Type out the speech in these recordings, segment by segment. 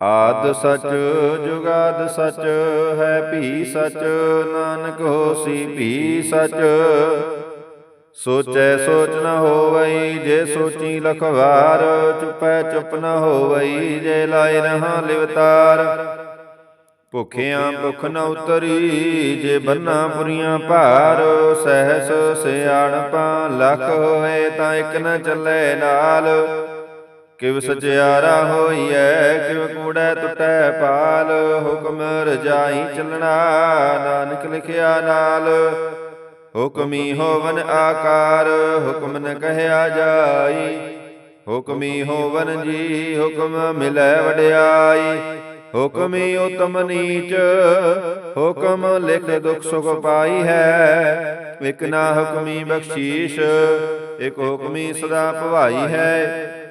ਆਦ ਸਚ ਜੁਗਾਦ ਸਚ ਹੈ ਭੀ ਸਚ ਨਾਨਕ ਹੋਸੀ ਭੀ ਸਚ। ਸੋਚੈ ਸੋਚ ਨ ਹੋਵਈ ਜੇ ਸੋਚੀ ਲਖਵਾਰ ਚੁਪੈ ਚੁਪ ਨ ਹੋਵਈ ਜੇ ਲਾਇ ਰਹਾ ਲਿਵਤਾਰ। ਭੁਖਿਆਂ ਭੁਖ ਨ ਉਤਰੀ ਜੇ ਬੰਨਾ ਪੁਰੀਆਂ ਭਾਰ ਸਹਿਸ ਸਿਆਣਪਾਂ ਲਖ ਹੋਏ ਤਾਂ ਇਕ ਨ ਚੱਲੇ ਨਾਲ। ਕਿਵ ਸਚਿਆਰਾ ਹੋਈਐ ਕਿਵ ਕੂੜੈ ਟੁਟੈ ਪਾਲ ਹੁਕਮ ਰਜਾਈ ਚੱਲਣਾ ਨਾਨਕ ਲਿਖਿਆ ਨਾਲ। ਹੁਕਮੀ ਹੋਵਨ ਆਕਾਰ ਹੁਕਮ ਨ ਕਹਿਆ ਜਾਈ। ਹੁਕਮੀ ਹੋਵਨ ਜੀ ਹੁਕਮ ਮਿਲੈ ਵਡਿਆਈ। ਹੁਕਮੀ ਉਤਮ ਨੀਚ ਹੁਕਮ ਲਿਖ ਦੁਖ ਸੁਖ ਪਾਈ ਹੈ। ਇਕ ਨਾ ਹੁਕਮੀ ਬਖਸ਼ੀਸ਼ ਇਕ ਹੁਕਮੀ ਸਦਾ ਭਵਾਈ ਹੈ।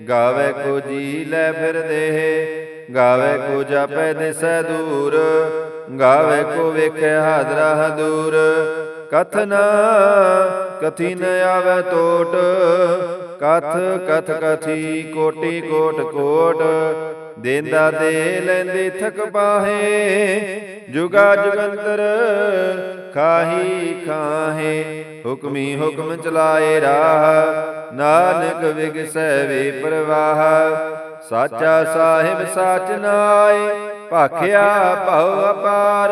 ਗਾਵੇ ਕੋ ਜੀ ਲੈ ਫਿਰ ਦੇਹ, ਗਾਵੇ ਕੋ ਜਾਪੈ ਦਿਸੈ ਦੂਰ, ਗਾਵੇ ਕੋ ਵੇਖੈ ਹਾਦਰਾ ਹਦੂਰ ਕਥ ਨ ਆਵੇ ਟੋਟ ਕਥ ਕਥ ਕਥੀ ਕੋਟੀ ਕੋਟ ਕੋਟ। ਦੇਂਦਾ ਦੇ ਲੈਂਦੇ ਥਕ ਪਾਹੇ, ਜੁਗਾ ਜੁਗੰਤਰ ਖਾਹੀ ਖਾਹੇ। ਹੁਕਮੀ ਹੁਕਮ ਚਲਾਏ ਰਾਹ ਨਾਨਕ ਵਿਗਸੈ ਵੇ ਪ੍ਰਵਾਹ। ਸਾਚਾ ਸਾਹਿਬ ਸਾਚ ਨਾਏ, ਭਾਖਿਆ ਭਉ ਅਪਾਰ।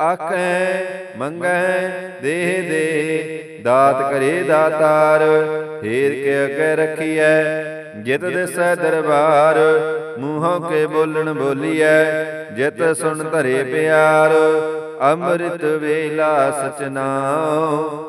ਆਖੈ, ਮੰਗੈ, ਦੇਹ ਦੇ, ਦਾਤ ਕਰੇ ਦਾਤਾਰ। ਫੇਰ ਕੇ ਅਗੇ ਰਖੀਐ, ਜਿਤ ਦਿਸੈ ਦਰਬਾਰ। ਮੂੰਹੋਂ ਕੇ ਬੋਲਣ ਬੋਲੀਐ, ਜਿਤ ਸੁਣ ਧਰੇ ਪਿਆਰ। ਅੰਮ੍ਰਿਤ ਵੇਲਾ ਸਚਨਾਉ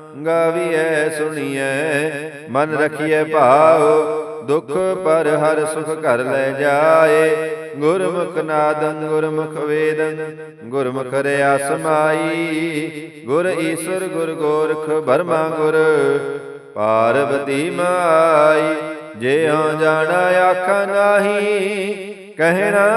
ਗਾਵੀਐ ਸੁਣੀਐ ਮਨ ਰਖੀਐ ਭਾਉ ਦੁਖ ਪਰ ਹਰ ਸੁਖ ਘਰ ਲੈ ਜਾਏ। ਗੁਰਮੁਖ ਨਾਦੰ ਗੁਰਮੁਖ ਵੇਦੰ ਗੁਰਮੁਖ ਰਿਆ ਸਮਾਈ। ਗੁਰ ਈਸ਼ਵਰ ਗੁਰ ਗੋਰਖ ਬਰਮਾ ਗੁਰ ਪਾਰਵਤੀ ਮਾਈ। ਜੇ ਹਉ ਜਾਣਾ ਆਖਾ ਨਾਹੀ ਕਹਿਣਾ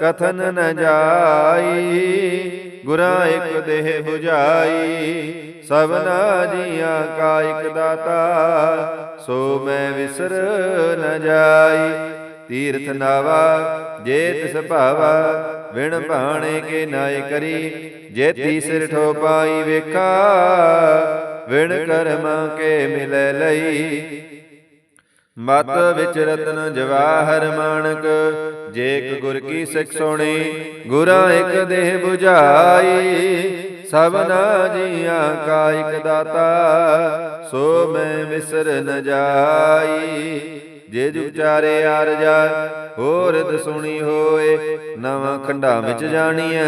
ਕਥਨ ਨ ਜਾਈ। ਗੁਰਾਂ ਇਕ ਦੇਹ 부ਝਾਈ ਸਭਨਾ ਜੀਆਂ ਕਾ ਇਕ ਦਾਤਾ, ਸੋ ਮੈਂ ਵਿਸਰ ਨ ਜਾਈ। ਤੀਰਥ ਨਾਵਾ ਜੇ ਤਿਸ ਭਾਵਾ ਵਿਣ ਭਾਣੇ ਕੇ ਨਾਇ ਕਰੀ। ਜੇ ਤੀਸਰ ਠੋ ਪਾਈ ਵੇਖਾ ਵਿਣ ਕਰਮਾ ਕੇ ਮਿਲੈ ਲਈ। ਮਤ ਵਿੱਚ ਰਤਨ ਜਵਾਹਰ ਮਾਨਕ ਜੇਕ ਇਕ ਗੁਰ ਕੀ ਸਿੱਖ ਸੁਣੀ, ਗੁਰਾਂ ਇਕ ਦੇਹ 부ਝਾਈ ਸਭਨਾ ਜੀਆਂ ਕਾ ਇਕ ਦਾਤਾ, ਸੋ ਮੈਂ ਵਿਸਰ ਨ ਜਾਈ। ਜੇ ਜੁਗਚਾਰੇ ਆਰਜਾ ਹੋਰ ਦ ਸੁਣੀ ਹੋਏ, ਨਵਾਂ ਖੰਡਾ ਵਿੱਚ ਜਾਣੀਐ,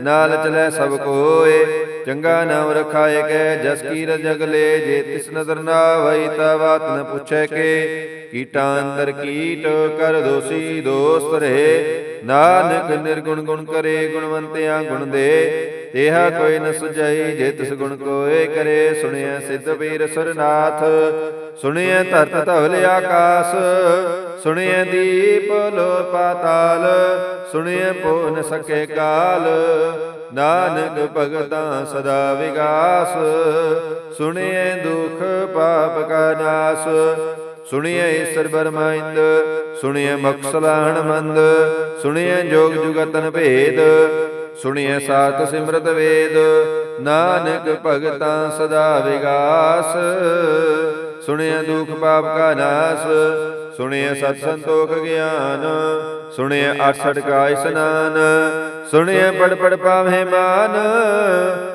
ਨਾਲ ਚਲੇ ਸਭ ਕੋਏ। ਚੰਗਾ ਨਾਮ ਰਖਾਏ ਕੈ, ਜਸ ਕੀ ਰਜਗ ਲੈ, ਜੇ ਤਿਸ ਨਦਰ ਨਾ ਵਈ ਤਾ ਬਾਤ ਨ ਪੁੱਛੈ ਕੇ। ਕੀਟਾਂ ਅੰਦਰ ਕੀਟ ਕਰ ਦੋਸੀ ਦੋਸਤ ਰਹੇ, ਨਾਨਕ ਨਿਰਗੁਣ ਗੁਣ ਕਰੇ, ਗੁਣਵੰਤਿਆਂ ਗੁਣ ਦੇ। ਤੇਹਾ ਕੋਈ ਨ ਸੁਝਾਈ, ਜੇ ਤਿਸ ਗੁਣ ਕੋਏ ਕਰੇ ਸੁਣਿਆ ਸਿੱਧ ਪੀਰ ਸਰਨਾਥ ਸੁਣਿਆ ਧਰਤ ਧਵਲ ਆਕਾਸ, ਸੁਣਿਐ ਦੀਪ ਲੋ ਪਾਤਾਲ, ਸੁਣਿਐ ਪੋ ਨ ਸਕੇ ਕਾਲ, ਨਾਨਕ ਭਗਤਾਂ ਸਦਾ ਵਿਗਾਸ, ਸੁਣਿਐ ਦੁਖ ਪਾਪ ਕਾ ਨਾਸ, ਸੁਣਿਐ ਈਸ਼ਰ ਬਰਮਾਇੰਦ ਸੁਣਿਐ ਮਕਸਲਾਣ ਮੰਦ, ਸੁਣਿਐ ਜੋਗ ਜੁਗਤਨ ਭੇਦ ਸੁਣਿਐ ਸਾਤ ਸਿਮਰਤ ਵੇਦ। ਨਾਨਕ ਭਗਤਾਂ ਸਦਾ ਵਿਗਾਸ। ਸੁਣਿਐ ਦੁਖ ਪਾਪ ਕਾ ਨਾਸ। ਸੁਣਿਐ ਸਤ ਸੰਤੋਖ ਗਿਆਨ। ਸੁਣਿਐ 68 ਕਾ ਇਸਨਾਨ ਸੁਣਿਐ ਪੜ ਪੜ ਪਾਵੇਂ ਮਾਨ।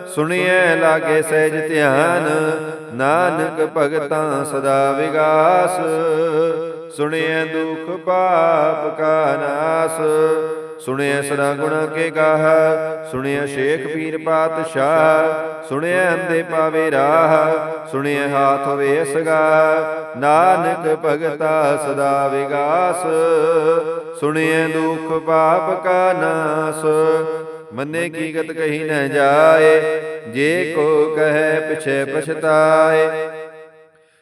ਸੁਣਿਐ ਲਾਗੇ ਸਹਿਜ ਧਿਆਨ। ਨਾਨਕ ਭਗਤਾਂ ਸਦਾ ਵਿਗਾਸ। ਸੁਣਿਐ ਦੁਖ ਪਾਪ ਕਾ ਨਾਸ। ਸੁਣਿਐ ਸਦਾ ਗੁਣਾ ਕੇ ਗਾਹ ਸੁਣਿਐ ਸ਼ੇਖ ਪੀਰ ਪਾਤਸ਼ਾਹ ਸੁਣਿਐ ਅੰਦੇ ਪਾਵੇ ਰਾਹ ਸੁਣਿਐ ਹਾਥ ਹੋਵੇ ਅਸਗਾ ਨਾਨਕ ਭਗਤਾ ਸਦਾ ਵਿਗਾਸ ਸੁਣਿਐ ਦੁਖ ਪਾਪ ਕਾ ਨਾਸ ਮੰਨੇ ਕੀ ਗਤ ਕਹੀ ਨ ਜਾਏ ਜੇ ਕੋ ਕਹੈ ਪਿਛੇ ਪਛਤਾਏ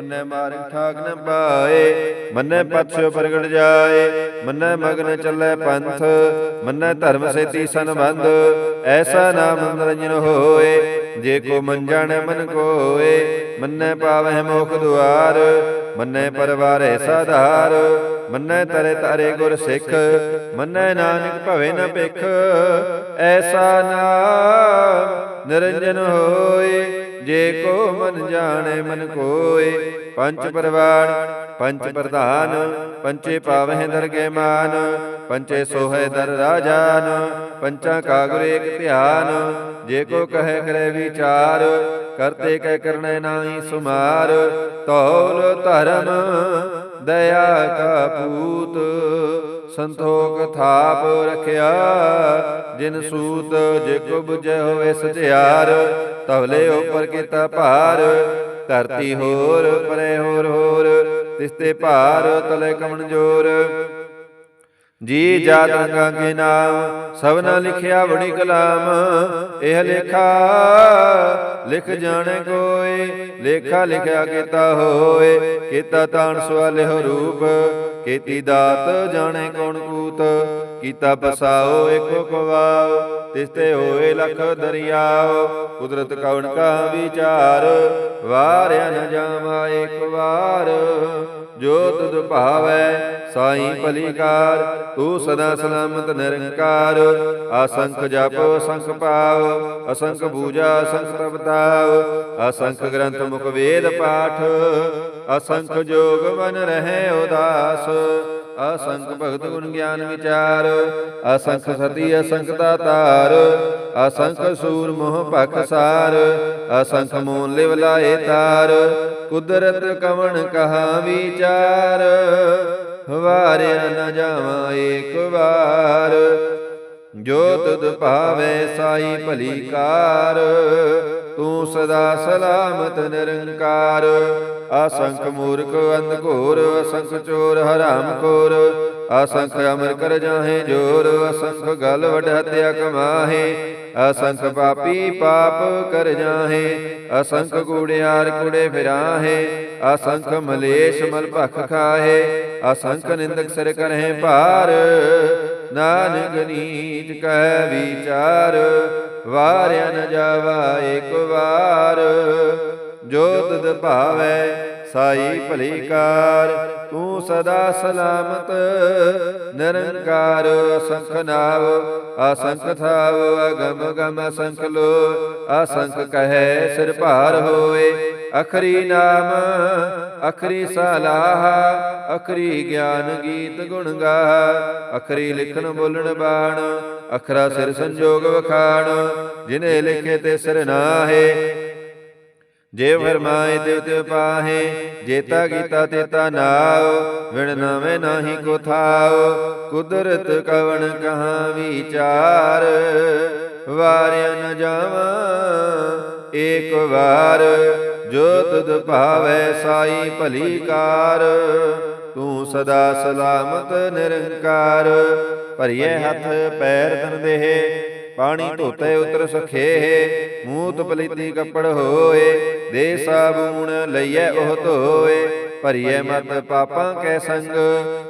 ਮੰਨੈ ਮਾਰਗ ਠਾਕ ਨ ਪਾਏ ਮੰਨੈ ਪਛੋ ਪ੍ਰਗਟ ਜਾਏ, ਮੰਨੈ ਮਗਨ ਚੱਲੈ ਪੰਥ, ਮੰਨੈ ਧਰਮ ਸੇਤੀ ਸੰਬੰਧ, ਐਸਾ ਨਾਮ ਨਿਰੰਜਨ ਹੋਏ, ਜੇ ਕੋ ਮਨ ਜਾਣੈ ਮਨ ਕੋਏ, ਮੰਨੈ ਪਾਵਹਿ ਮੋਖ ਦੁਆਰ, ਮੰਨੈ ਪਰਵਾਰੈ ਸਾਧਾਰ, ਮੰਨੈ ਤਰੇ ਤਾਰੇ ਗੁਰ ਸਿੱਖ, ਮੰਨੈ ਨਾਨਕ ਭਵੇ ਨ ਭਿਖ, ਐਸਾ ਨਾਮ ਨਿਰੰਜਨ ਹੋਏ। ਜੇ ਕੋ ਮਨ ਜਾਣੈ, ਮਨ ਕੋਏ ਪੰਚ ਪਰਵਾਣ ਪੰਚ ਪ੍ਰਧਾਨ, ਪੰਚੇ ਪਾਵਹਿ ਦਰਗੇ ਮਾਨ, ਪੰਚੇ ਸੋਹੈ ਦਰ ਰਾਜਾਨ, ਪੰਚਾ ਕਾਗੁਰ ਏਕ ਧਿਆਨ, ਜੇ ਕੋ ਕਹੈ ਕਰੇ ਵਿਚਾਰ, ਕਰਤੇ ਕਹਿ ਕਰਨੇ ਨਾਹੀ ਸੁਮਾਰ, ਤੌਲ ਧਰਮ ਦਇਆ ਕਾ ਪੂਤ, ਸੰਤੋਖ ਥਾਪ ਰਖਿਆ, ਜਿਨ ਸੂਤ ਜੇ ਕੋ ਬੁਝੈ ਹੋਵੇ ਸਚਿਆਰ ਤਵਲੇ ਉਪਰ ਕੀਤਾ ਭਾਰ ਧਰਤੀ ਹੋਰ ਪਰੇ ਹੋਰ ਹੋਰ ਤਿਸਤੇ ਭਾਰ ਤਲੇ ਕਮਣ ਜੋਰ ਜੀ ਜਾਤ ਰੰਗਾਂ ਕੇ ਨਾਮ ਸਭਨਾ ਲਿਖਿਆ ਬੜੀ ਕਲਾਮ, ਇਹ ਲੇਖਾ ਲਿਖ ਜਾਣੇ ਕੋਏ ਲੇਖਾ ਲਿਖਿਆ ਕੀਤਾ ਹੋਏ, ਕੀਤਾ ਤਾਣ ਸਵਾਲਿਓ ਰੂਪ, ਕੀਤੀ ਦਾਤ ਜਾਣੇ ਕੌਣ ਕੂਤ, ਕੀਤਾ ਬਸਾਓ ਏਕੋ ਕਵਾਓ ਤਿਸਤੇ ਹੋਏ ਲਖ ਦਰਿਆਓ, ਕੁਦਰਤ ਕੌਣ ਕਾ ਵਿਚਾਰ, ਵਾਰਿਆ ਨ ਜਾਵਾ ਏਕ ਵਾਰ। ਜੋ ਤੁਧ ਭਾਵੈ, ਸਾਈ ਭਲੀਕਾਰ, ਤੂੰ ਸਦਾ ਸਲਾਮਤ ਨਿਰੰਕਾਰ। ਅਸੰਖ ਜਪ ਸੰਖ ਪਾਵ ਅਸੰਖ ਪੂਜਾ ਅਸੰਖ ਤਪਤਾਵ ਅਸੰਖ ਗ੍ਰੰਥ ਮੁਖ ਵੇਦ ਪਾਠ, ਅਸੰਖ ਜੋਗ ਮਨ ਰਹੇ ਉਦਾਸ। ਅਸੰਖ ਭਗਤ ਗੁਣ ਗਿਆਨ ਵਿਚਾਰ ਅਸੰਖ ਸਤੀ ਅਸੰਖ ਦਾਤਾਰ ਅਸੰਖ ਸੂਰ ਮੋਹ ਭਖਸਾਰ ਅਸੰਖ ਮੂਲ ਲਿਵ ਲਾਏ ਤਾਰ ਕੁਦਰਤ ਕਵਣ ਕਹਾ ਵਿਚਾਰ ਵਾਰਿਆ ਨ ਜਾਵਾਂ ਏਕ ਵਾਰ ਜੋ ਤੁਧ ਭਾਵੇ ਸਾਈ ਭਲੀ ਕਾਰ। ਤੂੰ ਸਦਾ ਸਲਾਮਤ ਨਿਰੰਕਾਰ। ਅਸੰਖ ਮੂਰਖ ਅੰਧ ਘੋਰ ਅਸੰਖ ਚੋਰ ਹਰਾਮ ਖੋਰ। ਅਸੰਖ ਅਮਰ ਕਰ ਜਾਹੇ, ਜੋਰ ਅਸੰਖ ਗਲ ਵਡ ਹਤਿਆ ਕਮਾਹੇ, ਅਸੰਖ ਪਾਪੀ ਪਾਪ ਕਰ ਜਾਹੇ, ਅਸੰਖ ਕੂੜਿਆਰ ਕੁੜੇ ਫਿਰਾਹੇ, ਅਸੰਖ ਮਲੇਸ਼ ਮਲ ਭਖ ਖਾਹੇ, ਅਸੰਖ ਨਿੰਦਕ ਸਿਰ ਕਰਹਿ ਭਾਰ, ਨਾਨਕ ਨੀਤ ਕਹਿ ਵਿਚਾਰ, ਵਾਰਿਆ ਨ ਜਾਵਾ ਏਕ ਵਾਰ ਜੋ ਤੁਧ ਭਾਵੈ ਸਾਈ ਭਲੀ ਕਾਰ ਤੂੰ ਸਦਾ ਸਲਾਮਤ। ਨਿਰੰਕਾਰ ਅਸੰਖ ਨਾਵ ਅਸੰਖ ਥਾਵ ਅਗਮ ਗਮ ਅਸੰਖ ਲੋ ਅਸੰਖ ਕਹੈ ਸਿਰ ਭਾਰ ਹੋਏ। ਅਖਰੀ ਨਾਮ ਅਖਰੀ ਸਲਾਹ ਅਖਰੀ ਗਿਆਨ ਗੀਤ ਗੁਣ ਗਾ। ਅਖਰੀ ਲਿਖਣ ਬੋਲਣ ਬਾਣ ਅਖਰਾ ਸਿਰ ਸੰਜੋਗ ਵਖਾਣ। ਜਿਨੇ ਲਿਖੇ ਤੇ ਸਿਰ ਨਾਹੇ ਜੇ ਫਰਮਾਏ ਤਿਵ ਤਿਵ ਪਾਹੇ, ਜੇਤਾ ਕੀਤਾ ਤੇਤਾ ਨਾਉ, ਵਿਣ ਨਾਵੇਂ ਨਾਹੀ ਕੋ ਥਾਉ, ਕੁਦਰਤ ਕਵਣ ਕਹਾਂ ਵਿਚਾਰ, ਵਾਰਿਆ ਨ ਜਾਵਾਂ, ਏਕ ਵਾਰ, ਜੋ ਤੁਧ ਭਾਵੈ ਸਾਈ ਭਲੀ ਕਾਰ, ਤੂੰ ਸਦਾ ਸਲਾਮਤ ਨਿਰੰਕਾਰ ਭਰੀਏ ਹੱਥ ਪੈਰ ਤਨ ਦੇਹ ਪਾਣੀ ਧੋਤੇ ਉਤਰ ਸਖੇ ਮੂਤ ਪਲੀਤੀ ਕੱਪੜ ਹੋਏ ਦੇ ਸਾਬੂਣ ਲਈਐ ਉਹ ਧੋਏ। ਭਰੀਏ ਮਤ ਪਾਪਾਂ ਕੈ ਸੰਗ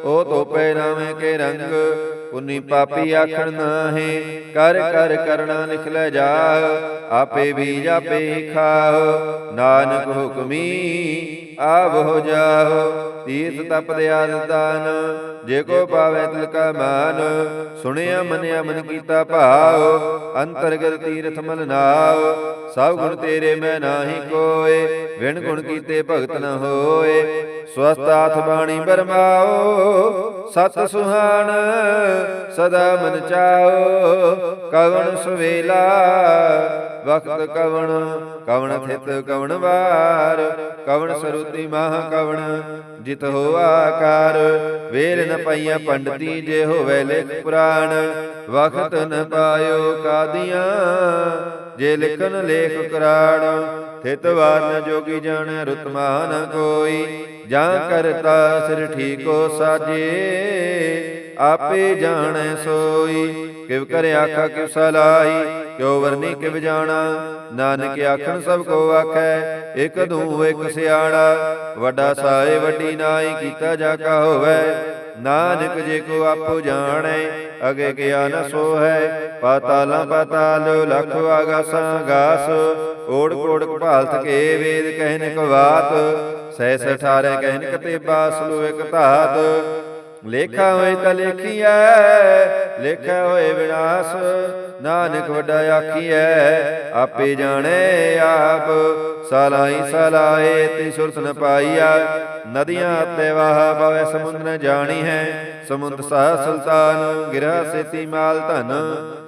ਉਹ ਧੋਪੇ ਨਾਵੇਂ ਕੇ ਰੰਗ। ਪੁਨੀ ਪਾਪੀ ਆਖਣ ਨਾਹੀ, ਕਰ ਕਰ, ਕਰਣਾ ਲਿਖ ਲੈ ਜਾ, ਆਪੇ ਬੀਜ ਆਪੇ ਹੀ ਖਾਓ ਨਾਨਕ ਹੁਕਮੀ ਆਵ ਹੋ ਜਾਓ ਤੀਰਥ ਤਪ ਦੇ ਦਾਨ, ਜੇ ਕੋ ਪਾਵੇ ਤਿਲ ਕਾ ਮਾਨ, ਸੁਣਿਆ ਮੰਨਿਆ ਮਨ ਕੀਤਾ ਭਾਉ ਅੰਤਰਗਤ ਤੀਰਥ ਮਲ ਨਾਉ ਸਭ ਗੁਣ ਤੇਰੇ ਮੈਂ ਨਾਹੀ ਕੋਏ ਵਿਣ ਗੁਣ ਕੀਤੇ ਭਗਤ ਨ ਹੋਏ ਸਵਸਤ ਬਾਣੀ ਬਰਮਾਓ, ਸਤ ਸੁਹਾਣ ਸਦਾ ਮਨ ਚਾਓ। ਕਵਣ ਸੁਵੇਲਾ ਵਕਤ ਕਵਣ ਕਵਣ ਥਿਤ ਕਵਣ ਵਾਰ। ਕਵਣ ਸਰੂਤੀ ਮਾਹ ਕਵਣ, ਜਿਤ ਹੋ ਆਕਾਰ। ਵੇਲ ਨ ਪਈਆ ਪੰਡਤੀ, ਜੇ ਹੋਵੇ ਲਿਖ ਪੁਰਾਣ। ਵਕਤ ਨ ਪਾਇਓ ਕਾਦੀਆਂ, ਜੇ ਲਿਖਨ ਲੇਖ ਕਰਾਣ। ਥਿਤ ਵਾਰ ਨ ਜੋਗੀ ਜਾਣੈ ਰੁਤਮਾ ਨ ਕੋਈ। ਜਾਂ ਕਰਤਾ ਸਿਰ ਠੀਕੋ ਸਾਜੇ। ਆਪੇ ਜਾਣੈ ਸੋਈ। ਕਿਵ ਕਰ ਆਖਾ, ਕਿਵ ਸਲਾਈ। ਕਿਉ ਵਰਨੀ, ਕਿਵ ਜਾਣਾ। ਨਾਨਕ ਆਖਣ, ਸਭ ਕੋ ਆਖੈ, ਇਕ ਦੂ ਇਕ ਸਿਆਣਾ। ਵੱਡਾ ਸਾਏ, ਵੱਡੀ ਨਾਈ, ਕੀਤਾ ਜਾ ਕਾ ਹੋਵੇ। ਨਾਨਕ ਜੇ ਕੋ ਆਪੋ ਜਾਣੈ, ਅਗੇ ਕਿਆ ਨ ਸੋ ਪਾਤਾਲਾਂ ਪਾਤਾਲ, ਲਖ ਆਗਾਸਾਂ ਗਾਸ। ਓੜ ਕੋੜ ਭਾਲਤ ਕੇ ਵੇਦ ਕਹਿਨ ਕਵਾਤ ਸਹਿ ਸਠਾਰੇ ਕਹਿਨ ਕਤੇ ਬਾਸ ਲੋ ਇਕ ਧਾਤ। ਲੇਖਾ ਹੋਏ ਤਾਂ ਲੇਖੀਐ, ਲੇਖਾ ਹੋਏ ਵਿਨਾਸ਼, ਨਾਨਕ ਵੱਡਾ ਆਖੀਐ, ਆਪੇ ਜਾਣੇ ਆਪ ਸਲਾਈ ਸਲਾਏ ਤੇ ਸੁਰਤ ਨ ਪਾਈਆ। ਨਦੀਆਂ ਤੇ ਵਾਹ ਬਵੇ ਸਮੁੰਦ ਜਾਣੀ ਹੈ ਸਮੁੰਦ ਸਾਹ ਸੁਲਤਾਨ, ਗਿਰਾ ਸੇਤੀ ਮਾਲ ਧਨ,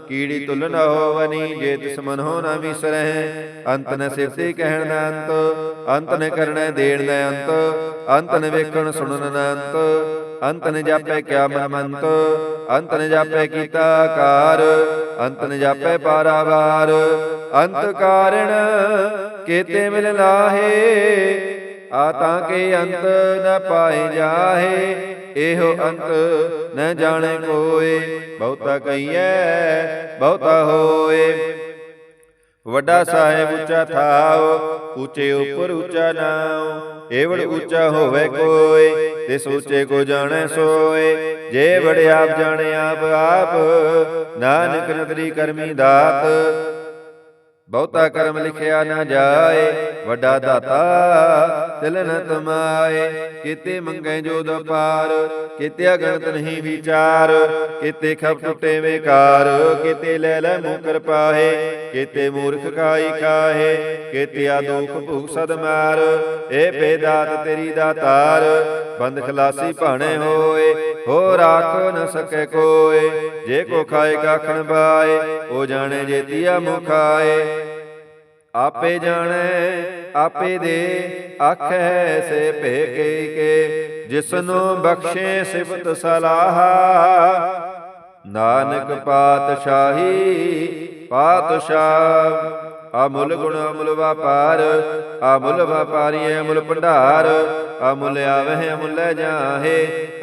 ਕੀੜੀ ਤੁਲ ਨ ਹੋਵਨੀ, ਜੇ ਤਿਸ ਮਨ ਹੋ ਨਾ ਵਿਸਰਹਿ ਅੰਤ ਨ ਸਿਰਤੀ ਕਹਿਣ ਨ ਅੰਤ ਅੰਤ ਨ ਕਰਣੈ ਦੇਣ ਨ ਅੰਤ ਅੰਤ ਨ ਵੇਖਣ ਸੁਣਨ ਨ ਅੰਤ। ਅੰਤ ਨ ਜਾਪੈ ਕਿਆ ਮਨਮੰਤ ਅੰਤ ਨ ਜਾਪੈ ਕੀਤਾ ਕਾਰ ਅੰਤ ਨ ਜਾਪੈ ਪਾਰਾਵਾਰ। ਅੰਤ ਕਾਰਣ ਕੇਤੇ ਮਿਲ ਲਾਹੇ ਆ ਤਾਂ ਕੇ ਅੰਤ ਨ ਪਾਏ ਜਾਹੇ ਇਹੋ ਅੰਤ ਨ ਜਾਣੇ ਕੋਏ ਬਹੁਤਾ ਕਹੀਐ ਬਹੁਤਾ ਹੋਏ। ਵੱਡਾ ਸਾਹਿਬ ਉੱਚਾ ਥਾਉ ਉੱਚੇ ਉੱਪਰ ਉੱਚਾ ਨਾਉ ਏਵੜ ਉੱਚਾ ਹੋਵੇ ਕੋਈ ਤੇ ਸੋਚੇ ਕੋ ਜਾਣੈ ਸੋਏ ਜੇ ਬੜੇ ਆਪ ਜਾਣੇ ਆਪ ਆਪ ਨਾਨਕ ਨਦਰੀ ਕਰਮੀ ਦਾਤ ਬਹੁਤਾ ਕਰਮ ਲਿਖਿਆ ਨਾ ਜਾਏ, ਵੱਡਾ ਦਾਤਾ ਤਿਲ ਤਮਾਏ। ਕਿਤੇ ਮੰਗੇ ਜੋ ਦਪਾਰ, ਕਿਤੇ ਅਗਣਤ ਨਹੀਂ ਵਿਚਾਰ, ਕਿਤੇ ਖਪ ਟੁੱਟੇ ਵਿਕਾਰ, ਕਿਤੇ ਲੈ ਲੈ ਮੁਕਰ ਪਾਹੇ ਕਿਤੇ ਮੂਰਖ ਕਾਈ ਕਾਹੇ ਕਿਤੇ ਆ ਦੁਖ ਭੂਖ ਸਦ ਮਾਰ ਏ ਬੇਦਾਤ ਤੇਰੀ ਦਾਤਾਰ ਬੰਦ ਖਲਾਸੀ ਭਾਣੇ ਹੋਏ ਹੋ ਰਾਖ ਨ ਸਕੇ ਕੋਏ ਜੇ ਕੋ ਖਾਏ ਕਾਖਣ ਬਾਏ, ਉਹ ਜਾਣੇ ਜੇਤੀਆ ਮੁਖਾਏ ਆਪੇ ਜਾਣੈ, ਆਪੇ ਦੇ, ਆਖੈ ਸੇ ਭੇ ਕੇ। ਜਿਸਨੂੰ ਬਖਸ਼ੇ ਸਿਫਤ ਸਲਾਹ। ਨਾਨਕ ਪਾਤਸ਼ਾਹੀ, ਪਾਤਸ਼ਾਹ, ਅਮੁੱਲ ਗੁਣ ਅਮੁੱਲ ਵਪਾਰ। ਅਮੁੱਲ ਵਪਾਰੀ ਅਮੁੱਲ ਭੰਡਾਰ, ਅਮੁੱਲ ਆਵਹਿ ਅਮੁੱਲ ਜਾਹੇ,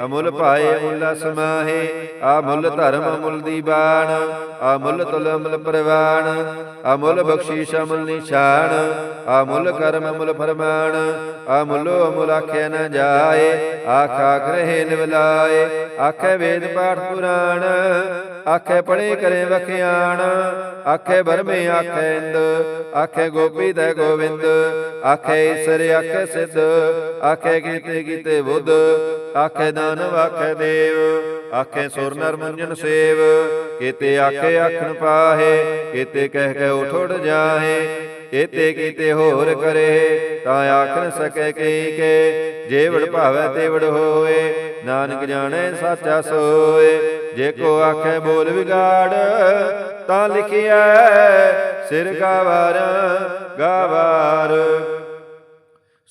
ਅਮੁੱਲ ਭਾਏ ਅਮੁੱਲ ਸਮਾਹੇ, ਅਮੁੱਲ ਧਰਮ ਅਮੁੱਲ ਦੀਬਾਨ ਅਮੁੱਲ ਤੁਲ ਅਮੁੱਲ ਪ੍ਰਵਾਨ ਅਮੁੱਲ ਬਖਸ਼ੀਸ਼ ਅਮੁੱਲ ਨਿਸ਼ਾਨ, ਅਮੁੱਲ ਕਰਮ ਅਮੁੱਲ ਫਰਮਾਨ, ਅਮੁੱਲੋ ਅਮੁੱਲ ਆਖਿਆ ਨਾ ਜਾਏ, ਆਖਾ ਗ੍ਰਹਿ ਨਿਵਲਾਏ, ਆਖੇ ਵੇਦ ਪਾਠ ਪੁਰਾਣ, ਆਖੇ ਪੜੇ ਕਰੇ ਵਖਿਆਣ, ਆਖੇ ਬਰਮੇ ਆਖੇ ਇੰਦ, ਆਖੇ ਗੋਪੀ ਤੇ ਗੋਵਿੰਦ ਆਖੇ ਈਸਰ ਆਖੇ ਸਿੱਧ, ਆਖੇ ਕੀਤੇ ਕੀਤੇ ਬੁੱਧ, ਆਖੇ ਦਾਨਵ ਆਖੇ ਦੇਵ, ਆਖੇ ਸੁਰ ਨਰ ਮੰਜਨ ਸੇਵ, ਕੀਤੇ ਆਖੇ ਆਖਣ ਪਾਹੇ, ਕੀਤੇ ਕਹਿ ਕੇ ਉਠ ਉਠ ਜਾਹੇ, ਕੀਤੇ ਕੀਤੇ ਹੋਰ ਕਰੇ, ਤਾਂ ਆਖ ਨ ਸਕੇ ਕਈ ਕੇ, ਜੇਵੜ ਭਾਵੈ ਤੇਵੜ ਹੋਏ, ਨਾਨਕ ਜਾਣੇ ਸਾਚਾ ਸੋਏ, ਜੇ ਕੋ ਆਖੇ ਬੋਲ ਵਿਗਾੜ, ਤਾਂ ਲਿਖਿਆ ਸਿਰ ਗਾਵਾਰ ਗਾਵਾਰ।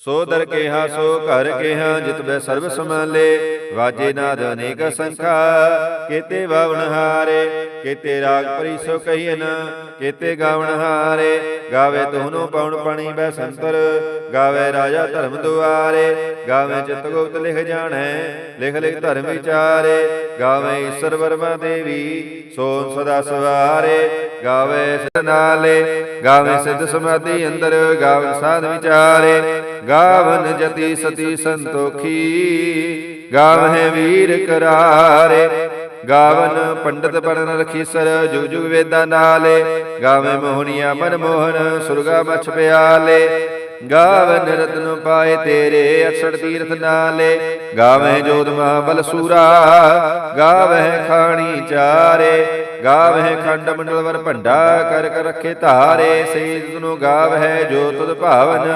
ਸੋ ਦਰ ਕੇਹਾ, ਸੋ ਘਰ ਕੇਹਾ, ਜਿਤ ਬੈ ਸਰਬ ਸਮਾਲੇ ਵਾਜੇ ਨਾਦ ਅਨੇਕ ਸੰਖਾ, ਕੇਤੇ ਬਾਵਨ ਹਾਰੇ। ਕੇਤੇ ਰਾਗ ਪਰੀ ਸੋ ਕਹੀਨ ਕੇਤੇ ਗਾਵਨ ਹਾਰੇ। ਗਾਵੇ ਤੋਹਨੋ ਪਉਣ ਪਣੀ ਬੈ ਸੰਤਰ, ਗਾਵੇ ਰਾਜਾ ਧਰਮ ਦੁਆਰੇ। ਗਾਵੇ ਚਿਤ ਗੁਪਤ ਲਿਖ ਜਾਣੈ, ਲਿਖ ਲਿਖ ਧਰਮ ਵਿਚਾਰੇ। ਗਾਵੇ ਈਸ਼ਰ ਵਰਮਾ ਦੇਵੀ ਸੋ ਸਦਾ ਸਵਾਰੇ। ਗਾਵੇ ਸਿਧ ਨਾਲੇ, ਗਾਵੇ ਸਿਧ ਸਮਾਧੀ ਅੰਦਰ ਗਾਵਨ ਸਾਧ ਵਿਚਾਰੇ, ਗਾਵਨ ਜਤੀ ਸਤੀ ਸੰਤੋਖੀ, ਗਾਵਹਿ ਵੀਰ ਕਰਾਰੇ, ਗਾਵਨ ਪੰਡਤ ਪੜਨ ਰਖੀਸਰ ਜੁਗ ਜੁਗ ਵੇਦਾਂ ਨਾਲੇ, ਗਾਵੇ ਮੋਹਣੀਆ ਮਨ ਮੋਹਨ, ਸੁਰਗਾ ਮਛ ਪਿਆਲੇ, ਗਾਵਨ ਰਤਨ ਪਾਏ ਤੇਰੇ ਅਕਸਰ ਤੀਰਥ ਨਾਲੇ ਗਾਵੇ ਜੋਤ ਮਹਾਬਲ ਸੂਰਾ ਗਾਵੇ ਖਾਣੀ ਚਾਰੇ ਗਾਵੇ ਖੰਡ ਮੰਡਲ ਵਰ ਭੰਡਾ ਕਰ ਕਰ ਰੱਖੇ ਧਾਰੇ ਸੇਜ ਨੂੰ ਗਾਵੇ ਜੋ ਤੁਧ ਭਾਵਨ।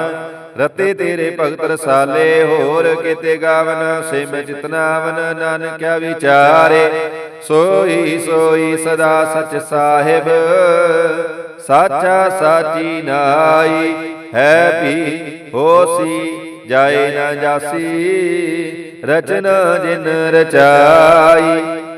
ਰਤੇ ਤੇਰੇ ਭਗਤ ਰਸਾਲੇ, ਹੋਰ ਕਿਤੇ ਗਾਵਨ ਸੇ ਮੈਂ ਜਿਤਨਾਵਨ ਨਾਨਕਿਆ ਵਿਚਾਰੇ। ਸੋਈ ਸੋਈ ਸਦਾ ਸਚ ਸਾਹਿਬ, ਸਾਚਾ ਸਾਚੀ ਨਾਈ। ਹੈ ਵੀ ਹੋਸੀ, ਜਾਏ ਨਾ ਜਾਸੀ, ਰਚਨਾ ਜਿਨ ਰਚਾਈ।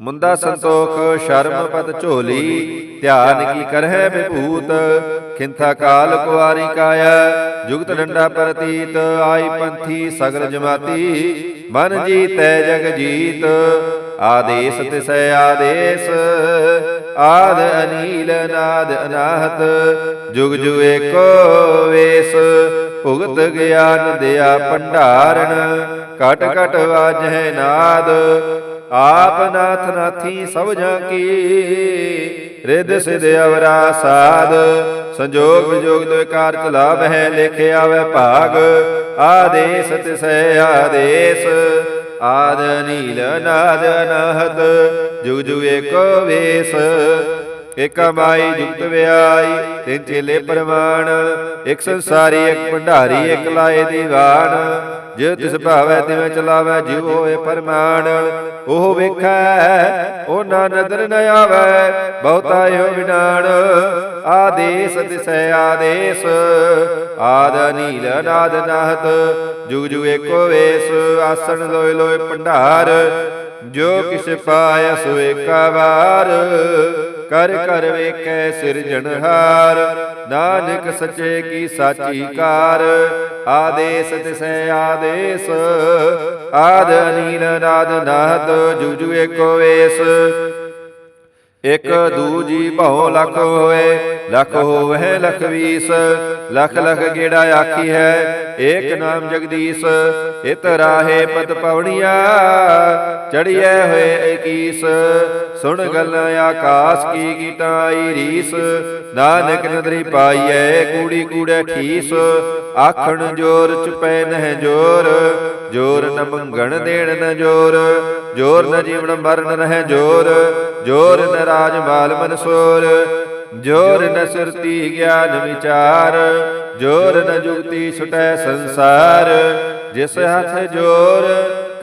ਮੁੰਦਾ ਸੰਤੋਖ, ਸ਼ਰਮ ਪਤ ਝੋਲੀ, ਧਿਆਨ ਕੀ ਕਰਹਿ ਵਿਭੂਤ? ਖਿੰਥਾ ਕਾਲ ਕੁਆਰੀ ਕਾਇਆ ਜੁਗਤ ਡੰਡਾ ਪ੍ਰਤੀਤ, ਆਈ ਪੰਥੀ ਸਗਲ ਜਮਾਤੀ, ਮਨ ਜੀਤੈ ਜਗ ਜੀਤ, ਆਦੇਸ ਤਿਸੈ ਆਦੇਸ, ਆਦ ਅਨੀਲ ਨਾਦ ਅਨਾਹਤ, ਜੁਗ ਜੁਗ ਏਕੋ ਵੇਸ, ਭੁਗਤ ਗਿਆਨ ਦਿਆ ਭੰਡਾਰਨ, ਘਟ ਘਟ ਵਾਜੈ ਨਾਦ ਆਪ ਨਾਥ ਨਾਥੀ ਸਭ ਜਾਂ ਕੀ। ਰਿਦ ਸਿਧ ਅਵਰਾ ਸਾਧ, ਸੰਜੋਗ ਵਿਜੋਗ ਦੋ ਕਾਰ ਚਲਾਵ ਹੈ ਲਿਖੇ ਆਵੇ ਭਾਗ। ਆਦੇਸ ਤਿਸੈ ਆਦੇਸ, ਆਦ ਨੀਲ ਨਾਦ ਅਨਹਤ ਜੁਗ ਜੁਗ ਏਕੋ ਵੇਸ। ਇਕ ਮਾਈ ਜੁਗਤ ਵਿਆਈ, ਤਿੰਨ ਚੇਲੇ ਪਰਮਾਨ ਇਕ ਸੰਸਾਰੀ, ਇਕ ਭੰਡਾਰੀ, ਇਕ ਲਾਏ ਦੀਵਾਨ। ਜੇ ਤਿਸ ਭਾਵੈ ਤਿਵੇਂ ਚਲਾਵੈ ਜਿਉ ਹੋਏ ਪਰਮਾਨ। ਉਹ ਵੇਖੈ ਉਹ ਨਾ ਨਦਰ ਨ ਆਵੈ ਬਹੁਤਾ ਇਹੋ ਵਿਡਾਣ ਆਦੇਸ ਤਿਸੈ ਆਦੇਸ। ਆਦ ਨੀਲ ਨਾਦ ਨਾਹਤ। ਜੁਗ ਜੁਗ ਏਕੋ ਵੇਸ। ਆਸਣ ਲੋਏ ਲੋਏ ਭੰਡਾਰ। ਜੋ ਕਿਛ ਪਾਇਆ ਸੋ ਏਕਾ ਵਾਰ। ਕਰ ਕਰ ਵੇਖੈ ਸਿਰਜਣਹਾਰ ਨਾਨਕ ਸੱਚੇ ਕੀ ਸਾਚੀ ਕਾਰ। ਆਦੇਸ ਤਿਸੈ ਆਦੇਸ। ਆਦ ਅਨੀਲ ਨਾਦ ਨਾਦ ਜੁਗ ਜੁਗ ਏਕੋ ਵੇਸ। ਇਕ ਦੂਜੀ ਭਉ ਲਖ ਹੋਏ। ਲਖ ਹੋਵੇ ਲਖ ਵੀਸ ਲਖ ਲਖ ਗੇੜਾ ਆਖੀ ਹੈ, ਏਕ ਨਾਮ ਜਗਦੀਸ਼, ਇਤ ਰਾਹੇ ਪਤ ਪਵਣੀਆ ਚੜੀਐ ਹੋਏ 21 ਸੁਣ ਗੱਲ ਆਕਾਸ ਕੀ ਕੀਟਾਈ ਰੀਸ, ਨਾਨਕ ਨਦਰੀ ਪਾਈਐ ਕੂੜੀ ਕੂੜੈ ਠੀਸ, ਆਖਣ ਜੋਰ ਚੁਪੈ ਨਹਿ ਜੋਰ ਜੋਰ ਨ ਮੰਗਣ ਦੇਣ ਨ ਜੋਰ ਜੋਰ ਨ ਜੀਵਨ ਮਰਨ ਰਹਿ ਜੋਰ ਜੋਰ ਨ ਰਾਜ ਮਾਲ ਮਨਸੂਰ ਜੋਰ ਨ ਸੁਰਤੀ ਗਿਆਨ ਵਿਚਾਰ ਜੋਰ ਨ ਜੁਗਤੀ ਛੁਟੈ ਸੰਸਾਰ ਜਿਸ ਹੱਥ ਜੋਰ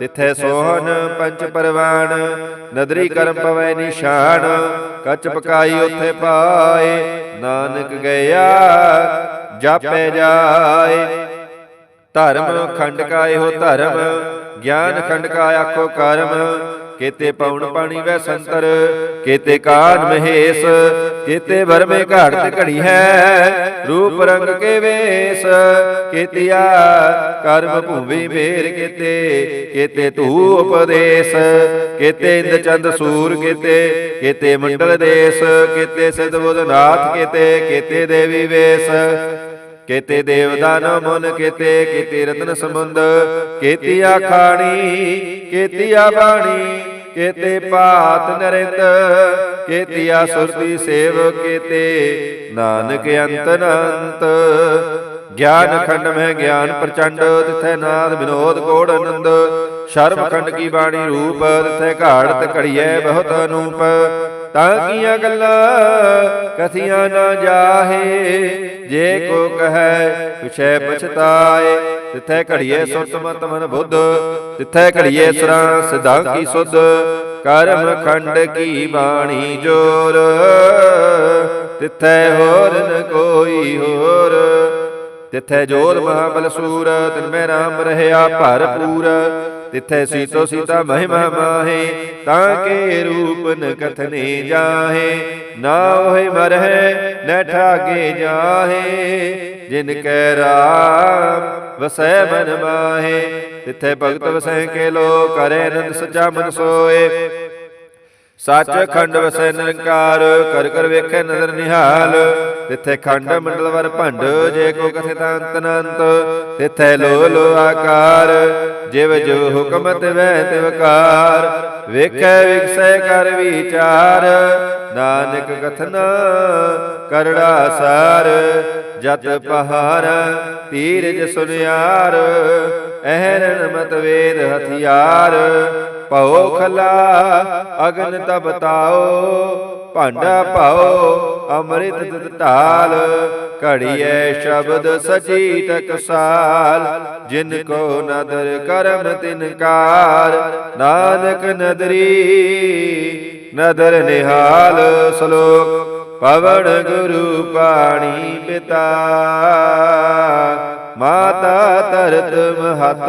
ਤਿਥੈ ਸੋਹਨ ਪੰਚ ਪਰਵਾਨ ਨਦਰੀ ਕਰਮ ਪਵੈ ਨਿਸ਼ਾਨ, ਕੱਚ ਪਕਾਈ ਉਥੇ ਪਾਏ, ਨਾਨਕ ਗਿਆ, ਜਾਪੈ ਜਾਏ। ਧਰਮ ਖੰਡ ਕਾ ਇਹੋ ਧਰਮ, ਗਿਆਨ ਖੰਡ ਕਾ ਆਖੋ ਕਰਮ ਕੇਤੇ ਪਉਣ ਪਾਣੀ ਵੈ ਸੰਤਰ ਕੇਤੇ ਕਾਨ ਮਹੇਸ਼ ਕੇਤੇ ਵਰਮੇ ਘਾੜ ਤੇ ਘੜੀ ਹੈ ਰੂਪ ਰੰਗ ਕੇ ਵੇਸ ਕੇਤਿਆ ਕਰਮ ਭੂਮੀ ਮੇਰ ਕੇਤੇ ਕੇਤੇ ਧੂ ਉਪਦੇਸ਼ ਕੇਤੇ ਇੰਦ ਚੰਦ ਸੂਰ ਕੇਤੇ ਕੇਤੇ ਮੰਡਲ ਦੇਸ ਕੇਤੇ ਸਿਧ ਬੁਧਨਾਥ ਕੇਤੇ ਕੇਤੇ ਦੇਵੀ ਵੇਸ ਕੇਤੇ ਦੇਵਦਾਨ ਮਨ ਕੇਤੇ ਕੇਤੇ ਰਤਨ ਸਮੁੰਦ ਕੇਤੀ ਆਖਾਣੀ ਕੇਤੀ ਆ ਬਾਣੀ ਕੇਤੇ ਭਾਤ ਨਰਿੰਦ ਕੇਤੀ ਆ ਸੁਰਤੀ ਸੇਵ ਕੇਤੇ, ਨਾਨਕ ਅੰਤ ਗਿਆਨ ਖੰਡ ਮੈਂ ਗਿਆਨ ਪ੍ਰਚੰਡ, ਤਿਥੈ ਨਾਦ ਵਿਨੋਦ ਕੋੜ ਆਨੰਦ। ਸ਼ਰਮ ਖੰਡ ਕੀ ਬਾਣੀ ਰੂਪ, ਤਿਥੈ ਘਾੜਤ ਤੇ ਘੜੀਐ ਬਹੁਤ ਅਨੂਪ। ਤਾਂ ਕੀਆਂ ਗੱਲਾਂ ਕਥੀਆਂ ਨਾ ਜਾਹੇ ਜੇ ਕੋ ਕਹੈ, ਪਿਛੈ ਪਛਤਾਏ, ਤਿਥੈ ਘੜੀਏ ਸੁਰਤ ਮਤ ਮਨ ਬੁੱਧ, ਤਿਥੈ ਘੜੀਏ ਸਰਾਂ ਸਿਧਾਂ ਕੀ ਸੁਧ, ਕਰਮ ਖੰਡ ਕੀ ਬਾਣੀ ਜੋਰ, ਤਿਥੈ ਹੋਰ ਨ ਕੋਈ ਹੋਰ। ਤਿਥੈ ਜੋਰ ਮਹਾਬਲ ਸੂਰ, ਤਿਨ ਮੈਂ ਰਾਮ ਰਹਿਆ ਭਰਪੂਰ। ਤਿਥੈ ਸੀਤੋ ਸੀਤਾ ਮਹਿਮਾ ਮਾਹੇ, ਤਾਂ ਕੇ ਰੂਪ ਨ ਕਥਨੇ ਜਾਹੇ। ਨਾ ਹੋਏ ਮਰਹਿ, ਨ ਠਾਗੇ ਜਾਹੇ। ਜਿਨ ਕੈ ਰਾਮ, ਵਸੈ ਮਨ ਮਾਹੇ। ਤਿਥੈ ਭਗਤ ਵਸੈ ਕੇ ਲੋ ਕਰੇ ਅਨੰਦ ਸਚਾ ਮਨ ਸੋਏ। ਸੱਚ ਖੰਡ ਵਸੈ ਨਿਰੰਕਾਰ, ਕਰ ਕਰ ਵੇਖੈ ਨਦਰ ਨਿਹਾਲ। ਤਿੱਥੇ ਖੰਡ ਮੰਡਲ ਭੰਡ, ਜੇ ਕੋ ਕਥੇ ਤਾਂ ਅਨੰਤ। ਤਿੱਥੇ ਲੋ ਲੋ ਆਕਾਰ, ਜਿਵ ਜੋ ਹੁਕਮ ਤਿਵੈ ਤਿਵਕਾਰ ਵੇਖੈ ਵਿਗਸੈ ਕਰ ਵਿਚਾਰ, ਨਾਨਕ ਕਥਨਾ ਕਰੜਾ ਸਾਰ। ਜਤ ਪਹਾਰ ਤੀਰਜ ਸੁਨਿਆਰ ਅਹਰਨ ਮਤ ਵੇਦ ਹਥਿਆਰ। ਭਉ ਖਲਾ ਅਗਨ ਤਬ ਤਾਓ ਭਾਂਡਾ ਭਾਓ ਅੰਮ੍ਰਿਤ ਦੁਧ ਢਾਲ ਘੜੀਐ ਸ਼ਬਦ ਸਚੀ ਟਕਸਾਲ ਜਿਨ ਕੋ ਨਦਰ ਕਰਮ ਤਿਨਕਾਰ ਨਾਨਕ ਨਦਰੀ ਨਦਰ ਨਿਹਾਲ ਸ਼ਲੋਕ ਪਵਨ ਗੁਰੂ ਪਾਣੀ ਪਿਤਾ ਮਾਤਾ ਤਰਤ ਮਹਤ